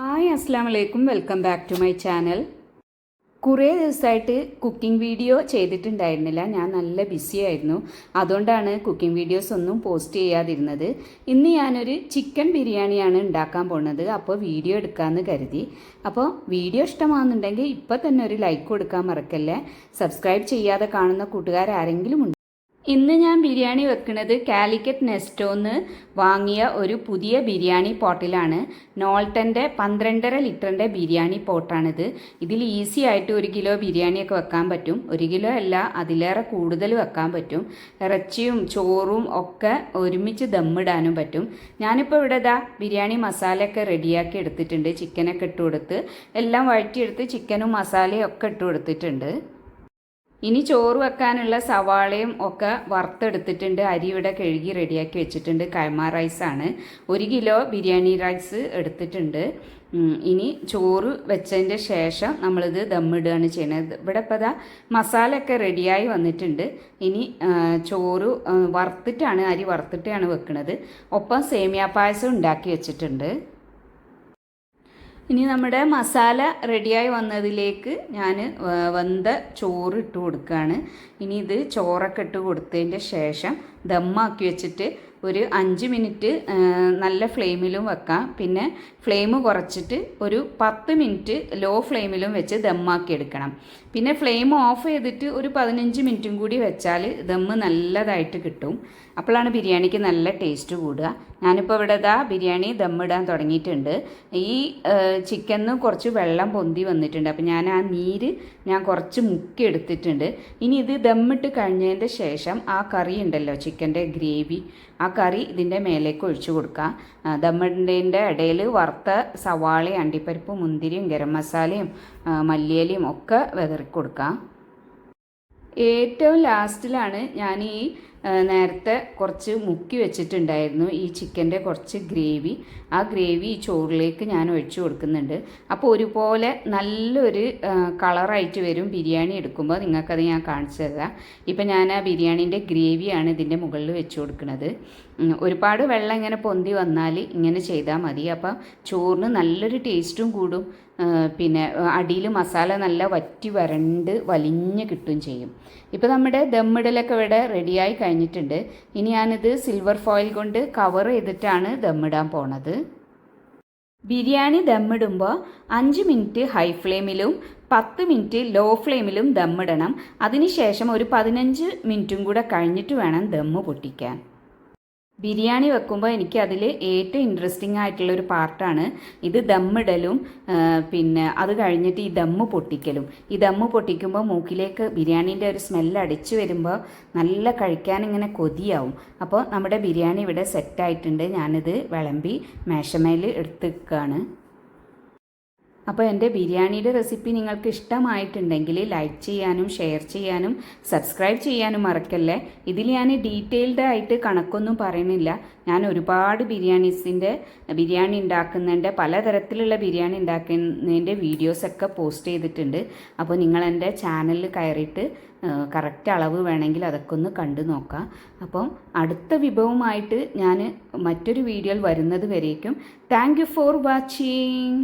Hi അസ്സാം വലൈക്കും welcome back to my channel. കുറേ ദിവസമായിട്ട് കുക്കിംഗ് വീഡിയോ ചെയ്തിട്ടുണ്ടായിരുന്നില്ല. ഞാൻ നല്ല ബിസി ആയിരുന്നു. അതുകൊണ്ടാണ് കുക്കിംഗ് വീഡിയോസ് ഒന്നും പോസ്റ്റ് ചെയ്യാതിരുന്നത്. ഇന്ന് ഞാനൊരു ചിക്കൻ ബിരിയാണിയാണ് ഉണ്ടാക്കാൻ പോണത്. അപ്പോൾ വീഡിയോ എടുക്കാമെന്ന് കരുതി. അപ്പോൾ വീഡിയോ ഇഷ്ടമാകുന്നുണ്ടെങ്കിൽ ഇപ്പോൾ തന്നെ ഒരു ലൈക്ക് കൊടുക്കാൻ മറക്കല്ലേ? സബ്സ്ക്രൈബ് ചെയ്യാതെ കാണുന്ന കൂട്ടുകാരാരെങ്കിലും ഇന്ന് ഞാൻ ബിരിയാണി വെക്കുന്നത് കാലിക്കറ്റ് നെസ്റ്റോന്ന് വാങ്ങിയ ഒരു പുതിയ ബിരിയാണി പോട്ടിലാണ്. നോൾട്ടന്റെ പന്ത്രണ്ടര ലിറ്ററിന്റെ ബിരിയാണി പോട്ടാണിത്. ഇതിൽ ഈസി ആയിട്ട് ഒരു കിലോ ബിരിയാണിയൊക്കെ വെക്കാൻ പറ്റും. ഒരു കിലോ അല്ല അതിലേറെ കൂടുതൽ വെക്കാൻ പറ്റും. ഇറച്ചിയും ചോറും ഒക്കെ ഒരുമിച്ച് ദമ്മിടാനും പറ്റും. ഞാനിപ്പോൾ ഇവിടെ ഇതാ ബിരിയാണി മസാലയൊക്കെ റെഡിയാക്കി എടുത്തിട്ടുണ്ട്. ചിക്കനൊക്കെ ഇട്ട് കൊടുത്ത്. എല്ലാം വഴറ്റിയെടുത്ത് ചിക്കനും മസാലയും ഒക്കെ ഇട്ട് കൊടുത്തിട്ടുണ്ട്. ഇനി ചോറ് വെക്കാനുള്ള സവാളയും ഒക്കെ വറുത്തെടുത്തിട്ടുണ്ട്. അരി ഇവിടെ കഴുകി റെഡിയാക്കി വെച്ചിട്ടുണ്ട്. കൈമ റൈസാണ്. ഒരു കിലോ ബിരിയാണി റൈസ് എടുത്തിട്ടുണ്ട്. ഇനി ചോറ് വെച്ചതിന്റെ ശേഷം നമ്മളിത് ദമ്മിടുകയാണ് ചെയ്യുന്നത്. ഇവിടെ ഇപ്പോൾ ഇതാ മസാലയൊക്കെ റെഡിയായി വന്നിട്ടുണ്ട്. ഇനി ചോറ് വറുത്തിട്ടാണ് അരി വറുത്തിട്ടാണ് വെക്കുന്നത് ഒപ്പം സേമിയ പായസം ഉണ്ടാക്കി വെച്ചിട്ടുണ്ട്. ഇനി നമ്മുടെ മസാല റെഡിയായി വന്നതിലേക്ക് ഞാൻ വന്ത ചോറ് ഇട്ട് കൊടുക്കുകയാണ് ഇനി ഇത് ചോറൊക്കെ ഇട്ട് കൊടുത്തതിന്റെ ശേഷം ദമ്മാക്കി വെച്ചിട്ട് ഒരു അഞ്ച് മിനിറ്റ് നല്ല ഫ്ലെയിമിലും വെക്കാം. പിന്നെ ഫ്ലെയിം കുറച്ചിട്ട് ഒരു പത്ത് മിനിറ്റ് ലോ ഫ്ലെയിമിലും വെച്ച് ദമ്മാക്കി എടുക്കണം. പിന്നെ ഫ്ലെയിം ഓഫ് ചെയ്തിട്ട് ഒരു പതിനഞ്ച് മിനിറ്റും കൂടി വെച്ചാൽ ദമ്മ് നല്ലതായിട്ട് കിട്ടും. അപ്പോഴാണ് ബിരിയാണിക്ക് നല്ല ടേസ്റ്റ് കൂടുക. ഞാനിപ്പോൾ ഇവിടെ ഇതാ ബിരിയാണി ദമ്മിടാൻ തുടങ്ങിയിട്ടുണ്ട്. ഈ ചിക്കൻ കുറച്ച് വെള്ളം പൊന്തി വന്നിട്ടുണ്ട്. അപ്പോൾ ഞാൻ ആ നീര് ഞാൻ കുറച്ച് മുക്കി എടുത്തിട്ടുണ്ട്. ഇനി ഇത് ദമ്മിട്ട് കഴിഞ്ഞതിന്റെ ശേഷം ആ കറി ഉണ്ടല്ലോ ചിക്കന്റെ ഗ്രേവി ആ കറി ഇതിന്റെ മേലേക്ക് ഒഴിച്ചു കൊടുക്കുക ദമ്മിടേന്റെ ഇടയിൽ വറുത്ത സവാളയും അണ്ടിപ്പരിപ്പ് മുന്തിരിയും ഗരം മസാലയും മല്ലിയലയും ഒക്കെ വിതറി കൊടുക്കാം ഏറ്റവും ലാസ്റ്റിലാണ് ഞാൻ ഈ നേരത്തെ കുറച്ച് മുക്കി വെച്ചിട്ടുണ്ടായിരുന്നു. ഈ ചിക്കന്റെ കുറച്ച് ഗ്രേവി. ആ ഗ്രേവി ഈ ചോറിലേക്ക് ഞാൻ ഒഴിച്ചു കൊടുക്കുന്നുണ്ട്. അപ്പോൾ ഒരുപോലെ നല്ലൊരു കളറായിട്ട് വരും ബിരിയാണി എടുക്കുമ്പോൾ. നിങ്ങൾക്കത് ഞാൻ കാണിച്ചു തരാം. ഇപ്പം ഞാൻ ആ ബിരിയാണീന്റെ ഗ്രേവിയാണ് ഇതിന്റെ മുകളിൽ വെച്ച് കൊടുക്കുന്നത്. ഒരുപാട് വെള്ളം ഇങ്ങനെ പൊന്തി വന്നാൽ ഇങ്ങനെ ചെയ്താൽ മതി. അപ്പം ചോറിന് നല്ലൊരു ടേസ്റ്റും കൂടും. പിന്നെ അടിയിൽ മസാല നല്ല വറ്റി വരണ്ട് വലിഞ്ഞ് കിട്ടുകയും ചെയ്യും. ഇപ്പോൾ നമ്മുടെ ദമ്മിടലൊക്കെ ഇവിടെ റെഡിയായി കഴിഞ്ഞിട്ടുണ്ട്. ഇനി ഞാനിത് സിൽവർ ഫോയിൽ കൊണ്ട് കവർ ചെയ്തിട്ടാണ് ദമ്മിടാൻ പോണത്. ബിരിയാണി ദമ്മിടുമ്പോൾ അഞ്ച് മിനിറ്റ് ഹൈ ഫ്ലെയിമിലും പത്ത് മിനിറ്റ് ലോ ഫ്ലെയിമിലും ദമ്മിടണം അതിനുശേഷം ഒരു പതിനഞ്ച് മിനിറ്റും കൂടെ കഴിഞ്ഞിട്ട് വേണം ദമ്മ് പൊട്ടിക്കാൻ. ബിരിയാണി വെക്കുമ്പോൾ എനിക്ക് അതിൽ ഏറ്റവും ഇൻട്രസ്റ്റിംഗ് ആയിട്ടുള്ള ഒരു പാർട്ടാണ്. ഇത് ദമ്മിടലും പിന്നെ അത് കഴിഞ്ഞിട്ട് ഈ ദമ്മ് പൊട്ടിക്കലും. ഈ ദമ്മ് പൊട്ടിക്കുമ്പോൾ മൂക്കിലേക്ക് ബിരിയാണീന്റെ ഒരു സ്മെല്ല് അടിച്ചു വരുമ്പോൾ നല്ല കഴിക്കാൻ ഇങ്ങനെ കൊതിയാവും. അപ്പോൾ നമ്മുടെ ബിരിയാണി ഇവിടെ സെറ്റായിട്ടുണ്ട് ഞാനിത് വിളമ്പി മേശമേൽ എടുത്തിക്കാണ് അപ്പോൾ എന്റെ ബിരിയാണിയുടെ റെസിപ്പി നിങ്ങൾക്ക് ഇഷ്ടമായിട്ടുണ്ടെങ്കിൽ ലൈക്ക് ചെയ്യാനും ഷെയർ ചെയ്യാനും സബ്സ്ക്രൈബ് ചെയ്യാനും മറക്കല്ലേ? ഇതിൽ ഞാൻ ഡീറ്റെയിൽഡ് ആയിട്ട് കണക്കൊന്നും പറയണില്ല ഞാൻ ഒരുപാട് ബിരിയാണീസിന്റെ ബിരിയാണി ഉണ്ടാക്കുന്നതിന്റെ പലതരത്തിലുള്ള ബിരിയാണി ഉണ്ടാക്കുന്നതിന്റെ വീഡിയോസൊക്കെ പോസ്റ്റ് ചെയ്തിട്ടുണ്ട്. അപ്പോൾ നിങ്ങൾ എന്റെ ചാനലിൽ കയറിയിട്ട് കറക്റ്റ് അളവ് വേണമെങ്കിൽ അതൊക്കെ ഒന്ന് കണ്ടു നോക്കാം. അപ്പം അടുത്ത വിഭവമായിട്ട് ഞാൻ മറ്റൊരു വീഡിയോയിൽ വരുന്നത് വരേക്കും. Thank for watching.